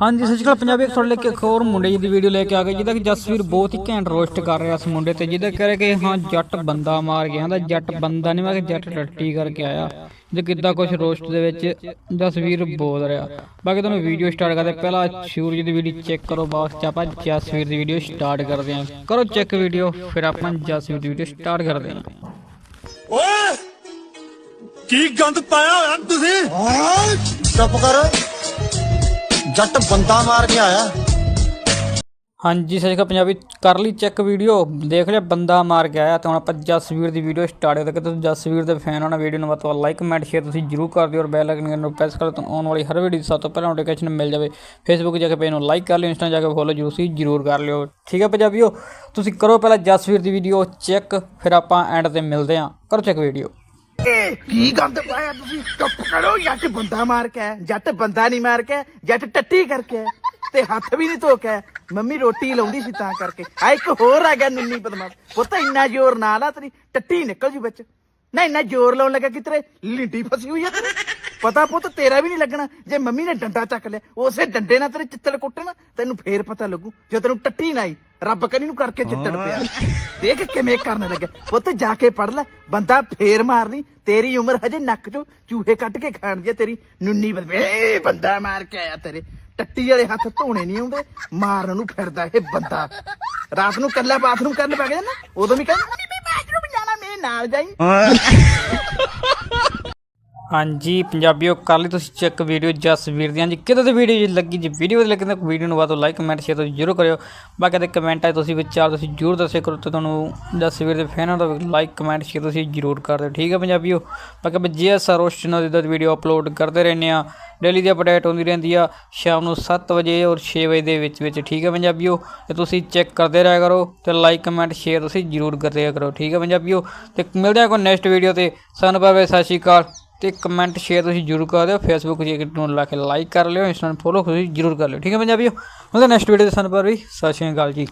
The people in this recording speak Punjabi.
ਹਾਂਜੀ ਸਤਿ ਸ਼੍ਰੀ ਅਕਾਲ ਪੰਜਾਬੀ ਇੱਕ ਤੁਹਾਡੇ ਲਈ ਇੱਕ ਹੋਰ ਮੁੰਡੇ ਜੀ ਦੀ ਵੀਡੀਓ ਲੈ ਕੇ ਆ ਗਏ ਜਿਹਦਾ ਕਿ ਜਸਵੀਰ ਬਹੁਤ ਹੀ ਘੈਂਟ ਰੋਸਟ ਕਰ ਰਿਹਾ ਇਸ ਮੁੰਡੇ ਤੇ ਜਿਹਦਾ ਕਹਿ ਰਿਹਾ ਕਿ ਹਾਂ ਜੱਟ ਬੰਦਾ ਮਾਰ ਗਿਆ ਕਹਿੰਦਾ ਜੱਟ ਬੰਦਾ ਨਹੀਂ ਮੈਂ ਕਿ ਜੱਟ ਟੱਟੀ ਕਰਕੇ ਆਇਆ। ਜੇ ਕਿੱਦਾਂ ਕੁਝ ਰੋਸਟ ਦੇ ਵਿੱਚ ਜਸਵੀਰ ਬੋਲ ਰਿਹਾ। ਬਾਕੀ ਤੁਹਾਨੂੰ ਵੀਡੀਓ ਸਟਾਰਟ ਕਰਦੇ ਪਹਿਲਾਂ ਸੂਰਜ ਦੀ ਵੀਡੀਓ ਚੈੱਕ ਕਰੋ ਬਾਅਦ ਚ ਆਪਾਂ ਜਸਵੀਰ ਦੀ ਵੀਡੀਓ ਸਟਾਰਟ ਕਰਦੇ ਹਾਂ। ਕਰੋ ਚੈੱਕ ਵੀਡੀਓ ਫਿਰ ਆਪਾਂ ਜਸਵੀਰ ਦੀ ਵੀਡੀਓ ਸਟਾਰਟ ਕਰਦੇ ਹਾਂ। ਓਏ! ਕੀ ਗੰਦ ਪਾਇਆ ਹੋਇਆ ਤੁਸੀਂ? ਚੁੱਪ ਕਰ। ਜੱਟ ਬੰਦਾ ਮਾਰ ਕੇ ਆਇਆ। ਹਾਂਜੀ, ਸਤਿ ਸ਼੍ਰੀ ਅਕਾਲ ਪੰਜਾਬੀ, ਕਰ ਲਈ ਚੈੱਕ ਵੀਡੀਓ ਦੇਖ ਲਿਆ, ਬੰਦਾ ਮਾਰ ਕੇ ਆਇਆ। ਤਾਂ ਹੁਣ ਆਪਾਂ ਜਸਵੀਰ ਦੀ ਵੀਡੀਓ ਸਟਾਰਟ ਕਰਦੇ ਕਿ ਤੁਸੀਂ ਜਸਵੀਰ ਦੇ ਫੈਨ ਹੋ ਵੀਡੀਓ ਨੂੰ ਵੱਧ ਤੋਂ ਵੱਧ ਲਾਈਕ ਕਮੈਂਟ ਸ਼ੇਅਰ ਤੁਸੀਂ ਜਰੂਰ ਕਰ ਦਿਓ। ਔਰ ਬੈਲ ਆਈਕਨ ਨੂੰ ਪ੍ਰੈਸ ਕਰੋ ਤਾਂ ਆਉਣ ਵਾਲੀ ਹਰ ਵੀਡੀਓ ਦੀ ਸਭ ਤੋਂ ਪਹਿਲਾਂ ਨੋਟੀਫਿਕੇਸ਼ਨ ਮਿਲ ਜਾਵੇ। ਫੇਸਬੁੱਕ ਜਾ ਕੇ ਪੇਜ ਨੂੰ ਲਾਈਕ ਕਰ ਲਿਓ ਇੰਸਟਾ ਜਾ ਕੇ ਫੋਲੋ ਜਰੂਰ ਸੀ, ਜਰੂਰ ਕਰ ਲਿਓ। ਠੀਕ ਹੈ ਪੰਜਾਬੀਓ, ਤੁਸੀਂ ਕਰੋ ਪਹਿਲਾਂ ਜਸਵੀਰ ਦੀ ਵੀਡੀਓ ਚੈੱਕ ਫਿਰ ਆਪਾਂ ਐਂਡ ਤੇ ਮਿਲਦੇ ਹਾਂ। ਕਰੋ ਚੈੱਕ ਵੀਡੀਓ ਇਹ ਕੀ ਗੰਦ ਪਾਇਆ ਤੁਸੀਂ ਚੁੱਪ ਕਰੋ ਜੱਟ ਬੰਦਾ ਮਾਰ ਕੇ ਆਇਆ। ਜੱਟ ਬੰਦਾ ਨਹੀਂ ਮਾਰ ਕੇ ਆਇਆ, ਜੱਟ ਟੱਟੀ ਕਰਕੇ ਆਇਆ। ਤੇ ਹੱਥ ਵੀ ਨਹੀਂ ਧੋ ਕੇ ਆਇਆ। ਮੰਮੀ ਰੋਟੀ ਲਾਉਂਦੀ ਸੀ ਤਾਂ ਕਰਕੇ ਆ ਇੱਕ ਹੋਰ ਆ ਗਿਆ ਨਿੰਨੀ ਬਦਮਾਸ਼ ਪੁੱਤ ਇੰਨਾ ਜ਼ੋਰ ਨਾ ਲਾ ਤੇਰੀ ਟੱਟੀ ਨਿਕਲ ਜੂ ਵਿੱਚ ਨਾ ਇੰਨਾ ਜ਼ੋਰ ਲਾਉਣ ਲੱਗਾ ਕਿ ਤੇਰੇ ਲਿੰਡੀ ਫਸੀ ਹੋਈ ਆ ਤੇਰੇ ਪਤਾ ਪੁੱਤ ਤੇਰਾ ਵੀ ਨਹੀਂ ਲੱਗਣਾ। ਜੇ ਮੰਮੀ ਨੇ ਡੰਡਾ ਚੱਕ ਲਿਆ ਉਸੇ ਡੰਡੇ ਨਾਲ ਤੇਰੇ ਚਿੱਤੜ ਕੁੱਟਣ ਤੈਨੂੰ ਫੇਰ ਪਤਾ ਲੱਗੂ ਜੇ ਤੈਨੂੰ ਟੱਟੀ ਨਾ ਆਈ ਰੱਬ ਕਰੀ ਨੂੰ ਕਰਕੇ ਚਿੱਤੜ ਪਿਆ। ਦੇਖ ਕਿਵੇਂ ਕਰਨ ਲੱਗਾ। ਪੁੱਤ ਜਾ ਕੇ ਪੜ ਲੈ ਬੰਦਾ ਫੇਰ ਮਾਰਨੀ ਤੇਰੀ ਉਮਰ ਹਜੇ ਨੱਕ ਚੋਂ ਚੂਹੇ ਕੱਢ ਕੇ ਖਾਣ ਜੇ ਤੇਰੀ ਨੁੰਨੀ ਬਦਵੇ ਬੰਦਾ ਮਾਰ ਕੇ ਆਇਆ ਤੇਰੇ। ਟੱਟੀ ਵਾਲੇ ਹੱਥ ਧੋਣੇ ਨਹੀਂ ਆਉਂਦੇ ਮਾਰਨ ਨੂੰ ਫਿਰਦਾ ਇਹ ਬੰਦਾ। ਰਾਤ ਨੂੰ ਕੱਲਾ ਬਾਥਰੂਮ ਕਰਨ ਪੈ ਗਿਆ ਨਾ ਉਦੋਂ ਵੀ ਕਹਿੰਦਾ ਮੈਂ ਬਾਥਰੂਮ ਜਾਣਾ ਮੇਰੇ ਨਾਲ ਜਾਈ। ਹਾਂਜੀ, ਪੰਜਾਬੀਓ ਕਰ ਲਈ ਤੁਸੀਂ ਚੈੱਕ ਵੀਡੀਓ ਜਸਵੀਰ ਦੀਆਂ ਜੀ। ਕਿਤੇ ਤੇ ਵੀਡੀਓ ਜੀ ਲੱਗੀ ਜੀ? ਵੀਡੀਓ ਵਧੀਆ ਲੱਗੀ ਤਾਂ ਵੀਡੀਓ ਨੂੰ ਬਾਅਦ ਲਾਈਕ ਕਮੈਂਟ ਸ਼ੇਅਰ ਤੁਸੀਂ ਜ਼ਰੂਰ ਕਰਿਓ। ਬਾਕੀ ਦੇ ਕਮੈਂਟ 'ਚ ਤੁਸੀਂ ਵਿਚਾਰ ਤੁਸੀਂ ਜ਼ਰੂਰ ਦੱਸਿਆ ਕਰੋ ਤੇ ਤੁਹਾਨੂੰ ਜਸਵੀਰ ਦੇ ਫੈਨਾਂ ਦਾ ਲਾਈਕ ਕਮੈਂਟ ਸ਼ੇਅਰ ਤੁਸੀਂ ਜ਼ਰੂਰ ਕਰ ਦਿਓ। ਠੀਕ ਹੈ ਪੰਜਾਬੀਓ? ਬਾਕੀ ਜੇ ਜੀਐਸ ਚੈਨਲ ਦੀ ਵੀਡੀਓ ਅਪਲੋਡ ਕਰਦੇ ਰਹਿੰਦੇ ਆ ਡੇਲੀ ਦੀ ਅਪਡੇਟ ਹੁੰਦੀ ਰਹਿੰਦੀ ਆ ਸ਼ਾਮ ਨੂੰ 7 ਵਜੇ ਔਰ 6 ਵਜੇ ਦੇ ਵਿੱਚ ਵਿੱਚ। ਠੀਕ ਹੈ ਪੰਜਾਬੀਓ? ਤੇ ਤੁਸੀਂ ਚੈੱਕ ਕਰਦੇ ਰਹਿਆ ਕਰੋ ਤੇ ਲਾਈਕ ਕਮੈਂਟ ਸ਼ੇਅਰ ਤੁਸੀਂ ਜ਼ਰੂਰ ਕਰਦੇ ਰਹਿਆ ਕਰੋ। ਠੀਕ ਹੈ ਪੰਜਾਬੀਓ? ਤੇ ਮਿਲਦੇ ਆ ਕੋਈ ਨੈਕਸਟ ਵੀਡੀਓ ਤੇ। ਸਾਨੂੰ ਬਾਬੇ ਸਤਿ ਸ਼੍ਰੀ ਅਕਾਲ। ਤੇ ਕਮੈਂਟ ਸ਼ੇਅਰ ਤੁਸੀਂ ਜਰੂਰ ਕਰ ਦਿਓ ਫੇਸਬੁੱਕ ਜੇ ਨੂੰ ਲਾ ਕੇ ਲਾਈਕ ਕਰ ਲਿਓ ਇੰਸਟਾ ਫੋਲੋ ਤੁਸੀਂ ਜਰੂਰ ਕਰ ਲਿਓ। ਠੀਕ ਹੈ ਪੰਜਾਬੀਓ, ਮਿਲਦੇ ਨੈਕਸਟ ਵੀਡੀਓ ਦੇ ਸਾਨੂੰ ਪਰ ਵੀ ਸਤਿ ਸ਼੍ਰੀ ਅਕਾਲ ਜੀ।